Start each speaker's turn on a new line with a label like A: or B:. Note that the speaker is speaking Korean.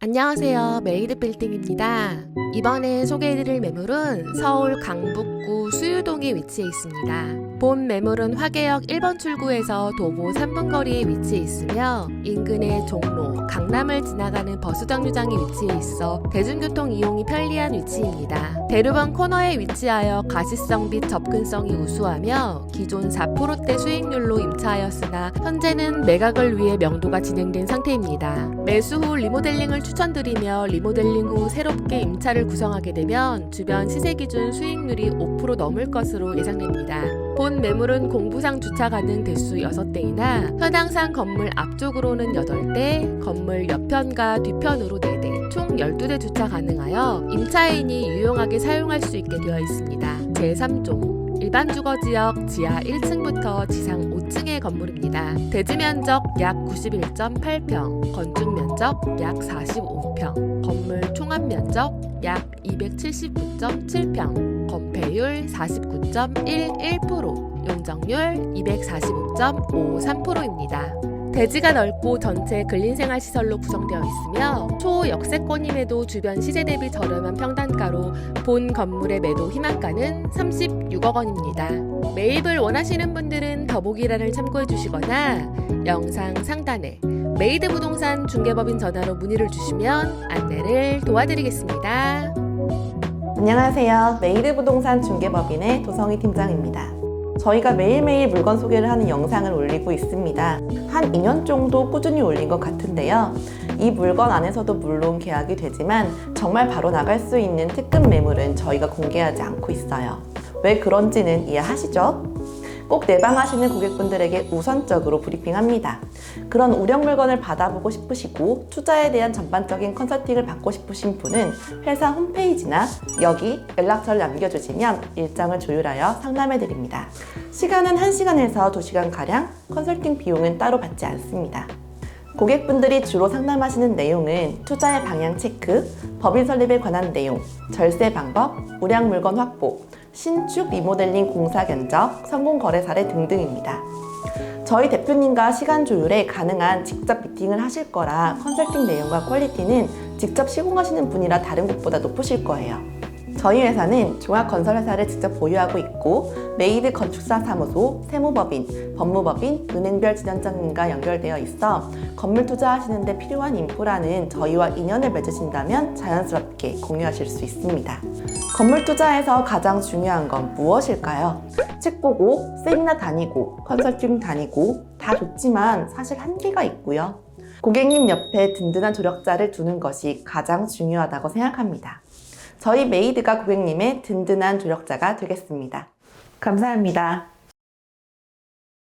A: 안녕하세요. 메이드 빌딩입니다. 이번에 소개해드릴 매물은 서울 강북구 수유동에 위치해 있습니다. 본 매물은 화계역 1번 출구에서 도보 3분 거리에 위치해 있으며 인근의 종로, 강남을 지나가는 버스 정류장에 위치해 있어 대중교통 이용이 편리한 위치입니다. 대류번 코너에 위치하여 가시성 및 접근성이 우수하며 기존 4%대 수익률로 임차하였으나 현재는 매각을 위해 명도가 진행된 상태입니다. 매수 후 리모델링을 추천드리며 리모델링 후 새롭게 임차를 구성하게 되면 주변 시세 기준 수익률이 5% 넘을 것으로 예상됩니다. 본 매물은 공부상 주차 가능 대수 6대이나 현황상 건물 앞쪽으로는 8대, 건물 옆편과 뒤편으로 4대, 총 12대 주차 가능하여 임차인이 유용하게 사용할 수 있게 되어 있습니다. 제3종 일반 주거 지역 지하 1층부터 지상 5층의 건물입니다. 대지 면적 약 91.8평, 건축 면적 약 45평, 건물 총합 면적 약 279.7평, 건폐율 49.11%, 용적률 245.53%입니다. 대지가 넓고 전체 근린생활시설로 구성되어 있으며 초역세권임에도 주변 시세 대비 저렴한 평단가로 본 건물의 매도 희망가는 36억 원입니다. 매입을 원하시는 분들은 더보기란을 참고해 주시거나 영상 상단에 메이드 부동산 중개법인 전화로 문의를 주시면 안내를 도와드리겠습니다.
B: 안녕하세요. 메이드 부동산 중개법인의 도성희 팀장입니다. 저희가 매일매일 물건 소개를 하는 영상을 올리고 있습니다. 한 2년 정도 꾸준히 올린 것 같은데요. 이 물건 안에서도 물론 계약이 되지만 정말 바로 나갈 수 있는 특급 매물은 저희가 공개하지 않고 있어요. 왜 그런지는 이해하시죠? 꼭 내방하시는 고객분들에게 우선적으로 브리핑합니다. 그런 우량 물건을 받아보고 싶으시고 투자에 대한 전반적인 컨설팅을 받고 싶으신 분은 회사 홈페이지나 여기 연락처를 남겨주시면 일정을 조율하여 상담해 드립니다. 시간은 1시간에서 2시간가량, 컨설팅 비용은 따로 받지 않습니다. 고객분들이 주로 상담하시는 내용은 투자의 방향 체크, 법인 설립에 관한 내용, 절세 방법, 우량 물건 확보, 신축 리모델링 공사 견적, 성공 거래 사례 등등입니다. 저희 대표님과 시간 조율에 가능한 직접 미팅을 하실 거라 컨설팅 내용과 퀄리티는 직접 시공하시는 분이라 다른 곳보다 높으실 거예요. 저희 회사는 종합건설회사를 직접 보유하고 있고 메이드 건축사 사무소, 세무법인, 법무법인, 은행별 진행자님과 연결되어 있어 건물 투자하시는데 필요한 인프라는 저희와 인연을 맺으신다면 자연스럽게 공유하실 수 있습니다. 건물 투자에서 가장 중요한 건 무엇일까요? 책 보고, 세미나 다니고, 컨설팅 다니고 다 좋지만 사실 한계가 있고요. 고객님 옆에 든든한 조력자를 두는 것이 가장 중요하다고 생각합니다. 저희 메이드가 고객님의 든든한 조력자가 되겠습니다. 감사합니다.